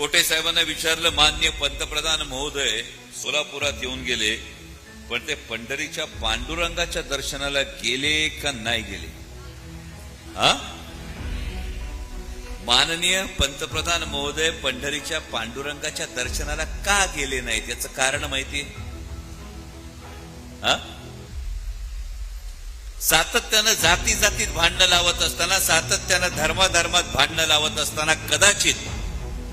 कोटे साहेबांना विचारलं मान्य पंतप्रधान महोदय सोलापुरात येऊन गेले पण ते पंढरीच्या पांडुरंगाच्या दर्शनाला गेले का नाही गेले? हा? माननीय पंतप्रधान महोदय पंढरीच्या पांडुरंगाच्या दर्शनाला का गेले नाहीत? याचं कारण माहिती हा? सातत्यानं जाती जातीत भांडणं लावत असताना सातत्यानं धर्माधर्मात भांडणं लावत असताना कदाचित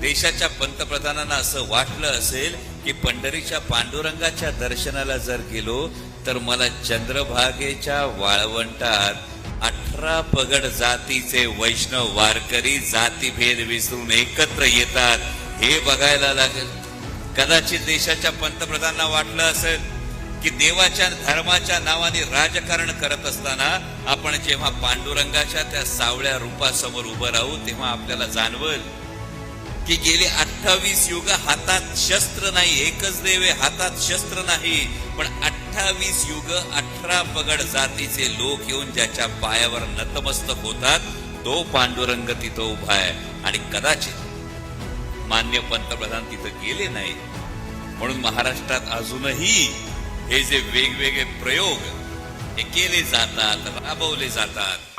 देशाच्या पंतप्रधानांना असं वाटलं असेल की पंढरीच्या पांडुरंगाच्या दर्शनाला जर गेलो तर मला चंद्रभागेच्या वाळवंटात अठरा पगड जातीचे वैष्णव वारकरी जातीभेद विसरून एकत्र येतात. हे बघायला लागेल. कदाचित देशाच्या पंतप्रधानांना वाटलं असेल की देवाच्या धर्माच्या नावाने राजकारण करत असताना आपण जेव्हा पांडुरंगाच्या त्या सावळ्या रूपासमोर उभं राहू तेव्हा आपल्याला जाणवल की गेले अठ्ठावीस युग हातात शस्त्र नाही एकच देव आहे हातात शस्त्र नाही. पण अठ्ठावीस युग अठरा पगड जातीचे लोक येऊन ज्याच्या पायावर नतमस्तक होतात तो पांडुरंग तिथं उभा आहे. आणि कदाचित मान्य पंतप्रधान तिथं गेले नाही. म्हणून महाराष्ट्रात अजूनही हे जे वेगवेगळे प्रयोग हे केले जातात राबवले जातात.